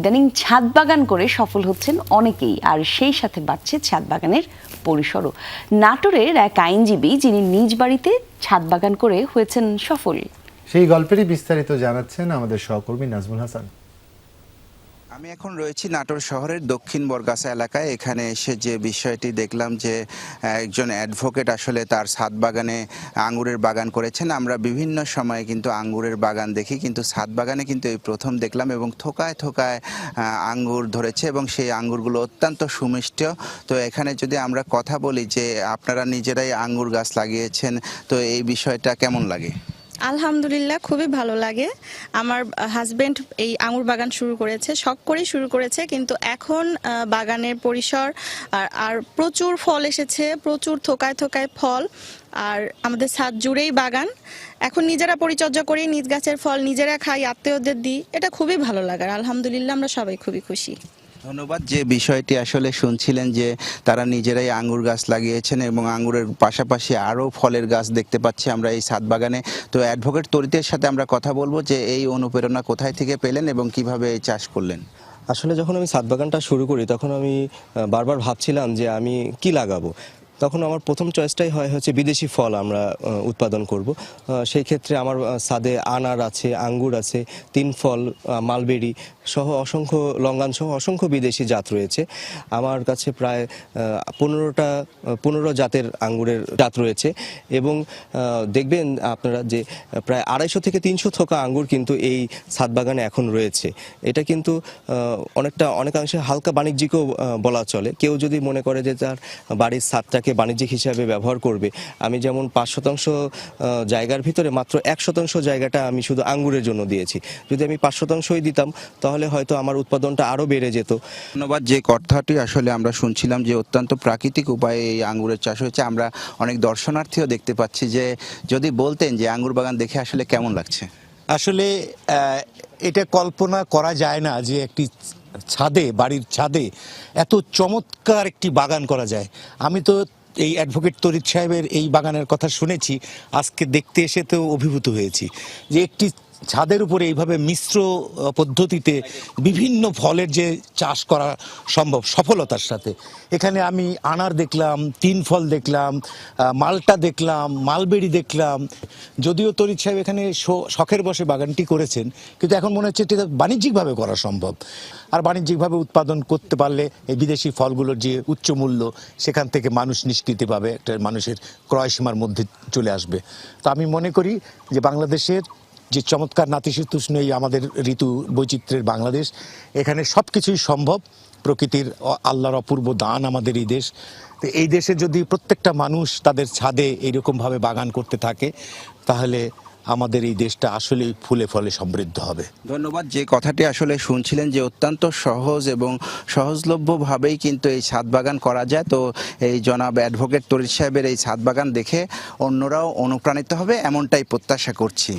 ইদানিং ছাদ বাগান করে সফল হচ্ছেন অনেকেই, আর সেই সাথে বাড়ছে ছাদ বাগানের পরিসরও। নাটোরের এক আইনজীবী যিনি নিজ বাড়িতে ছাদ বাগান করে হয়েছেন সফল। সেই গল্পেরই বিস্তারিত জানাচ্ছেন আমাদের সহকর্মী নাজমুল হাসান। আমি এখন রয়েছি নাটোর শহরের দক্ষিণ বরগাছা এলাকায়। এখানে এসে যে বিষয়টি দেখলাম যে, একজন অ্যাডভোকেট আসলে তার ছাদ বাগানে আঙ্গুরের বাগান করেছেন। আমরা বিভিন্ন সময়ে কিন্তু আঙ্গুরের বাগান দেখি, কিন্তু ছাদ বাগানে কিন্তু এই প্রথম দেখলাম এবং থোকায় থোকায় আঙ্গুর ধরেছে এবং সেই আঙ্গুরগুলো অত্যন্ত সুমিষ্ট। তো এখানে যদি আমরা কথা বলি যে, আপনারা নিজেরাই আঙ্গুর গাছ লাগিয়েছেন, তো এই বিষয়টা কেমন লাগে? আলহামদুলিল্লাহ, খুবই ভালো লাগে। আমার হাজবেন্ড এই আঙুর বাগান শুরু করেছে, শখ করেই শুরু করেছে, কিন্তু এখন বাগানের পরিসর আর আর প্রচুর ফল এসেছে, প্রচুর থোকায় থোকায় ফল, আর আমাদের ছাদ জুড়েই বাগান। এখন নিজেরা পরিচর্যা করি, নিজ গাছের ফল নিজেরা খাই, আত্মীয়দের দিই, এটা খুবই ভালো লাগার। আলহামদুলিল্লাহ, আমরা সবাই খুবই খুশি। ধন্যবাদ। যে বিষয়টি আসলে শুনছিলেন যে তারা নিজেরাই আঙ্গুর গাছ লাগিয়েছেন এবং আঙ্গুরের পাশাপাশি আরও ফলের গাছ দেখতে পাচ্ছি আমরা এই ছাদ বাগানে। তো অ্যাডভোকেট তরিতের সাথে আমরা কথা বলব যে এই অনুপ্রেরণা কোথায় থেকে পেলেন এবং কীভাবে এই চাষ করলেন? আসলে যখন আমি ছাদ বাগানটা শুরু করি, তখন আমি বারবার ভাবছিলাম যে আমি কি লাগাবো। তখন আমার প্রথম চয়েসটাই হয় হচ্ছে বিদেশি ফল আমরা উৎপাদন করব। সেই ক্ষেত্রে আমার সাদে আনার আছে, আঙ্গুর আছে, তিন ফল মালবেরি সহ অসংখ্য লঙ্গান সহ অসংখ্য বিদেশি জাত রয়েছে। আমার কাছে প্রায় পনেরোটা, পনেরো জাতের আঙ্গুরের জাত রয়েছে এবং দেখবেন আপনারা যে প্রায় আড়াইশো থেকে তিনশো থোকা আঙ্গুর কিন্তু এই ছাদ বাগানে এখন রয়েছে। এটা কিন্তু অনেকটা, অনেকাংশে হালকা বাণিজ্যিকও বলা চলে। কেউ যদি মনে করে যে তার বাড়ির ছাদটাকে বাণিজ্যিক হিসাবে ব্যবহার করবে, আমি যেমন পাঁচ শতাংশ জায়গার ভিতরে মাত্র এক শতাংশ জায়গাটা আমি শুধু আঙ্গুরের জন্য দিয়েছি। যদি আমি পাঁচ শতাংশই দিতাম, তাহলে হয়তো আমার উৎপাদনটা আরও বেড়ে যেত। ধন্যবাদ যে কথাটি আসলে আমরা শুনছিলাম যে অত্যন্ত প্রাকৃতিক উপায়ে এই আঙ্গুরের চাষ হয়েছে আমরা অনেক দর্শনার্থীও দেখতে পাচ্ছি যে যদি বলতেন যে আঙ্গুর বাগান দেখে আসলে কেমন লাগছে। আসলে এটা কল্পনা করা যায় না যে একটি ছাদে বাড়ির ছাদে এত চমৎকার একটি বাগান করা যায়। আমি তো এই অ্যাডভোকেট তরিৎ সাহেবের এই বাগানের কথা শুনেছি আজকে দেখতে এসে তো অভিভূত হয়েছি যে একটি ছাদের উপরে এইভাবে মিশ্র পদ্ধতিতে বিভিন্ন ফলের যে চাষ করা সম্ভব, সফলতার সাথে। এখানে আমি আনার দেখলাম, তিন ফল দেখলাম মালটা দেখলাম, মালবেরি দেখলাম। যদিও তরিৎ সাহেব এখানে শখের বসে বাগানটি করেছেন, কিন্তু এখন মনে হচ্ছে এটা বাণিজ্যিকভাবে করা সম্ভব। আর বাণিজ্যিকভাবে উৎপাদন করতে পারলে এই বিদেশি ফলগুলোর যে উচ্চ মূল্য, সেখান থেকে মানুষ নিষ্কৃতি পাবে, একটা মানুষের ক্রয় সীমার মধ্যে চলে আসবে। তো আমি মনে করি যে বাংলাদেশের যে চমৎকার নাতিশীতোষ্ণ এই আমাদের ঋতু বৈচিত্র্যের বাংলাদেশ, এখানে সব কিছুই সম্ভব। প্রকৃতির আল্লাহর অপূর্ব দান আমাদের এই দেশ। তো এই দেশে যদি প্রত্যেকটা মানুষ তাদের ছাদে এইরকমভাবে বাগান করতে থাকে, তাহলে আমাদের এই দেশটা আসলেই ফুলে ফলে সমৃদ্ধ হবে। ধন্যবাদ। যে কথাটি আসলে শুনছিলেন যে অত্যন্ত সহজ এবং সহজলভ্যভাবেই কিন্তু এই ছাদ বাগান করা যায়, তো এই জনাব অ্যাডভোকেট তরিৎ সাহেবের এই ছাদ বাগান দেখে অন্যরাও অনুপ্রাণিত হবে, এমনটাই প্রত্যাশা করছি।